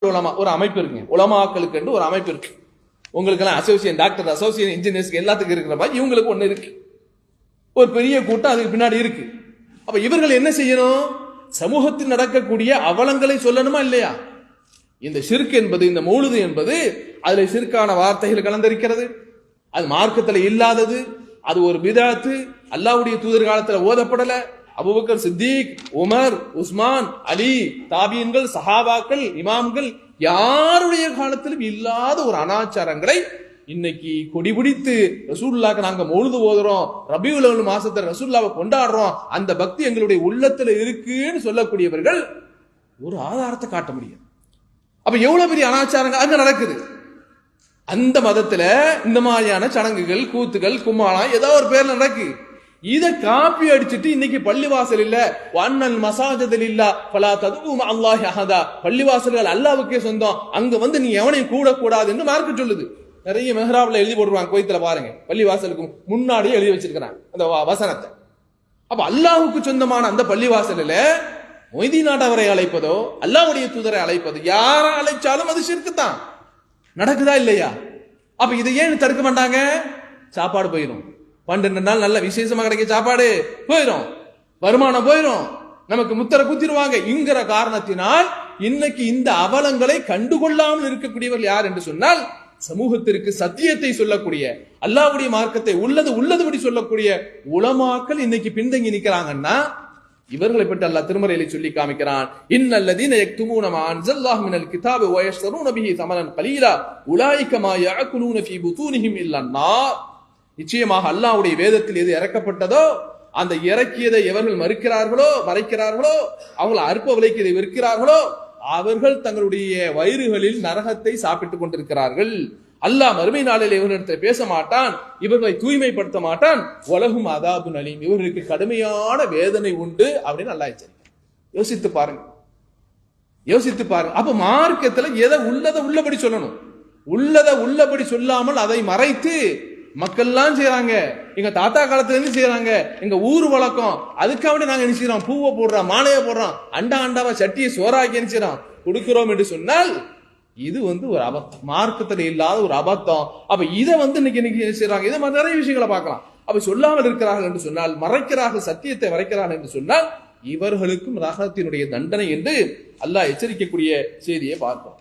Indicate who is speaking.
Speaker 1: உலமா ஒரு அமைப்பு இருக்குங்க. உலமாக்களுக்கு என்று ஒரு அமைப்பு இருக்கு. உங்களுக்கெல்லாம் அசோசியேட் டாக்டர் அசோசியேட் இன்ஜினியர்ஸ்க்கு எல்லாத்துக்கும் இருக்கிற மாதிரி இவங்களுக்கு ஒன்று இருக்கு. ஒரு பெரிய கூட்டம் அதுக்கு பின்னாடி இருக்கு. அப்ப இவர்கள் என்ன செய்யணும்? சமூகத்தில் நடக்கக்கூடிய அவலங்களை சொல்லணுமா இல்லையா? இந்த சிறுக்கு என்பது இந்த மூழுது என்பது அதுல சிறுக்கான வார்த்தைகள் கலந்திருக்கிறது. அது மார்க்கத்தில் இல்லாதது. அது ஒரு விதாத்து அல்லாவுடைய தூதர் காலத்தில் ஓதப்படலை. Abu Bakr Siddique Umar Usman Ali தாபியன்கள் சஹாபாக்கள் இமாம்கள் யாருடைய காலத்திலும் இல்லாத ஒரு அனாச்சாரங்களை இன்னைக்கு கொடி பிடித்து ரசூல்லாக்கு நாங்க மௌலுது ஓதுறோம் ரபியுல் மாசத்துல ரசூல்லாவை கொண்டாடுறோம் அந்த பக்தி எங்களுடைய உள்ளத்துல இருக்குன்னு சொல்லக்கூடியவர்கள் ஒரு ஆதாரத்தை காட்ட முடியும் அப்ப எவ்வளவு பெரிய அனாச்சாரங்கள் அங்க நடக்குது? அந்த மதத்துல இந்த மாதிரியான சடங்குகள் கூத்துகள் கும்மாளம் ஏதோ ஒரு பேர்ல நடக்கு. இதை காப்பி அடிச்சுட்டு இன்னைக்கு பள்ளிவாசல் இல்ல. வண்ணல் மசாஜதில் இல்ல. பலா ததுவும் அல்லாஹ் அஹதா. பள்ளிவாசல்கள் அல்லாவுக்கே சொந்தம். அங்க வந்து நீ எவனையும் கூட கூடாது என்று மார்க்கு சொல்லுது. நிறைய மெஹராவில் எழுதி போடுவாங்க கோயத்துல பாருங்க. பள்ளிவாசலுக்கு முன்னாடியே எழுதி வச்சிருக்கிறாங்க. அந்த வசனத்தை. அப்ப அல்லாஹுக்கு சொந்தமான அந்த பள்ளிவாசலில் மொய்தி நாட்டவரை அழைப்பதோ அல்லாவுடைய தூதரை அழைப்பதோ யார அழைச்சாலும் அது சிறுக்கு தான் நடக்குதா இல்லையா? அப்ப இதை ஏன் தடுக்க மாட்டாங்க? சாப்பாடு போயிடும் பன்னெண்டு நாள் நல்ல விசேஷமா கிடைக்க சாப்பாடு. போயிடும் வருமானம் போயிடும் நமக்கு முத்தரை குத்திடுவாங்க. இங்கிற காரணத்தினால் இன்னைக்கு இந்த அவலங்களை கண்டுகொள்ளாமல் இருக்கக்கூடியவர்கள் யார் என்று சொன்னால் சமூகத்திற்கு சத்தியத்தை சொல்லக்கூடிய அல்லாஹ்வுடைய மார்க்கத்தை உள்ளது உள்ளதுபடி சொல்லக்கூடிய உலமாக்கள் இன்னைக்கு பின்தங்கி நிக்கிறாங்கன்னா இவர்களை பற்றி அல்லாஹ் திருமறையில சொல்லி காமிக்கிறான். இன்னல்லதீன யக்துமூன மா அன்ஸல்லாஹு மினல் கிதாபி வ யஷ்தரூன பிஹி தமனன் கலீலா உலாயிக மா யஅகுலூன ஃபீ புதூனிஹிம் இல்லன்னா நிச்சயமாக அல்லாவுடைய வேதத்தில் எது இறக்கப்பட்டதோ அந்த இறக்கியதை எவர்கள் மறுக்கிறார்களோ மறைக்கிறார்களோ அவங்களை அற்ப விலைக்கு இதை விற்கிறார்களோ அவர்கள் தங்களுடைய வயிறுகளில் நரகத்தை சாப்பிட்டுக் கொண்டிருக்கிறார்கள். அல்லாஹ் மறுமை நாளில் இவர்களிடத்தில் பேச மாட்டான் இவர்களை தூய்மைப்படுத்த மாட்டான். உலகும் அதாபு நலீம் இவர்களுக்கு கடுமையான வேதனை உண்டு அப்படின்னு நல்லா எச்சரிக்கை யோசித்து பாருங்க. யோசித்து பாருங்க. அப்ப மார்க்கத்துல எதை உள்ளதை உள்ளபடி சொல்லணும். உள்ளதை உள்ளபடி சொல்லாமல் அதை மறைத்து மக்கள்லாம் செய்கிறாங்க எங்க தாத்தா காலத்துல இருந்து எங்கள் எங்க ஊர் வழக்கம். அதுக்காக நாங்க என்ன செய்யறோம் பூவை போடுறோம் மாலையை போடுறோம். அண்டா அண்டாவா சட்டியை சோறாக்கி என்ன கொடுக்குறோம் கொடுக்கிறோம் என்று சொன்னால் இது வந்து ஒரு அபத்தம் மார்க்கத்தில் இல்லாத ஒரு அபத்தம். அப்ப இதை வந்து இன்னைக்கு இன்னைக்கு என்ன இதை மாதிரி நிறைய விஷயங்களை பார்க்கலாம். அப்ப சொல்லாமல் இருக்கிறார்கள் என்று சொன்னால் மறைக்கிறார்கள் சத்தியத்தை மறைக்கிறார்கள் என்று சொன்னால் இவர்களுக்கும் ரகத்தினுடைய தண்டனை என்று அல்லாஹ் எச்சரிக்கக்கூடிய செய்தியை பார்ப்போம்.